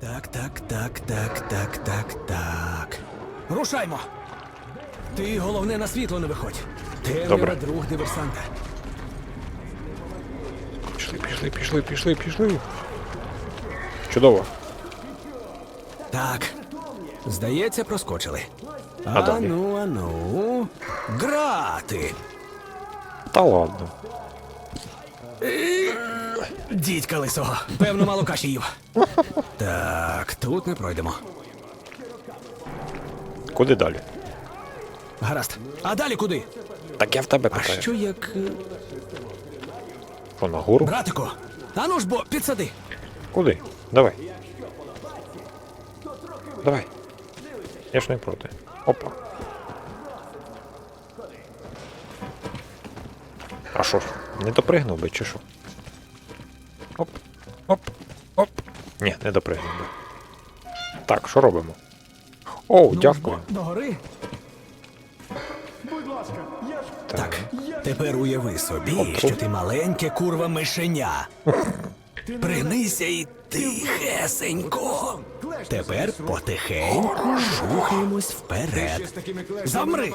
Так, так, так, так, так, так, так. Рушаймо! Ти головне на світло не виходь. Темрява Добре. друг диверсанта. Пішли, пішли, пішли, пішли, пішли. Чудово. Так. Здається, проскочили. А далі? Ану, ану. Грати! Та ладно. Дідька лисого. Певно, мало каші їв. Так, тут не пройдемо. Куди далі? Гаразд. А далі куди? Так я в тебе А питаю. що як. е, Що, нагору? Братику, ану ж бо, підсади. Куди? Давай. Давай. Я ж не проти. Опа. А що ж, не допригнув би, чи що? Ні, не допригнув би. Так, що робимо? Оу, дякую. До гори. Будь ласка, я ж Так, тепер уяви собі, що ти маленьке курва мишеня. Пригнися і тихесенько. Тепер потихеньку рухаємось вперед. Замри!